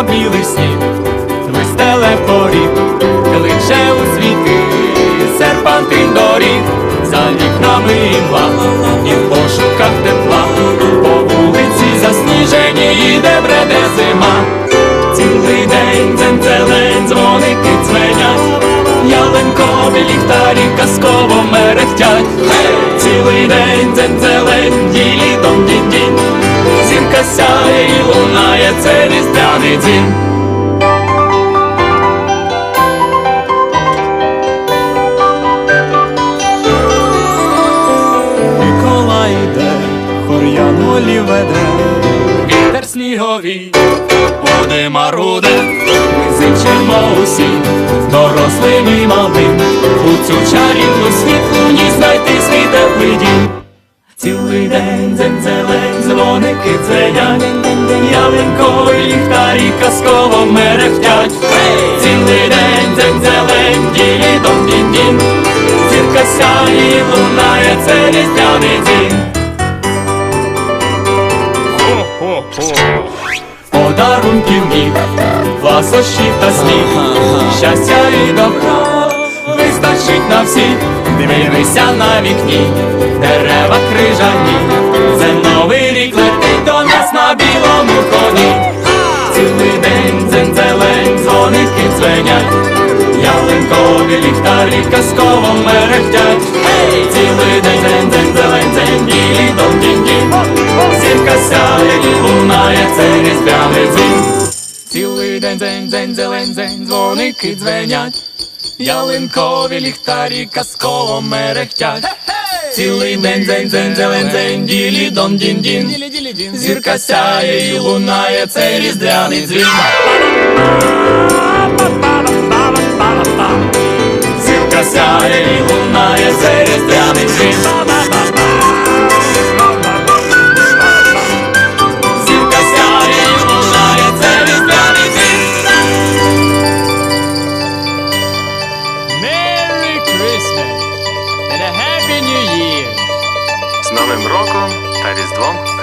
Ніжно білий сніг, листеле порів, кличе у світи, серпантин доріг, за вікнами і і в пошуках тепла, по вулиці засніжені іде бреде зима. Цілий день дзен зелень дзвоники дзвенять, ялинкові ліхтарі казково мерехтять, цілий день дзен зелень ділі. Вітер сніговий, води маруде, ми зичимо усі, дорослим і малим, у цю чарівну світлу ні знайти свій теплий дім. Цілий день дзень зелень, дзвоники дзвенять, ялинкові ліхтарі казково мерехтять. Цілий день дзень зелень, ділі дом дін дін зірка сяє лунає, це різдвяний дім. Подарунків міг, ласощів та сміх, щастя і добра вистачить на всіх, дивися на вікні, дерева крижані, це новий рік летить до нас на білому коні. Цілий день дзень зелень, дзвоники дзвенять, ялинкові ліхтарі казково мерехтять. Цілий день дзень зелень, лунає, це різдвяний дзвін. Цілий день дзень дзень зелень, дзень, дзвоники дзвенять, ялинкові ліхтарі казково мерехтять. Цілий день дзень дзень зелень, дзень, ділі дон дін дін Зірка сяє і лунає, це різдвяний дзвін. Новим роком та Різдвом.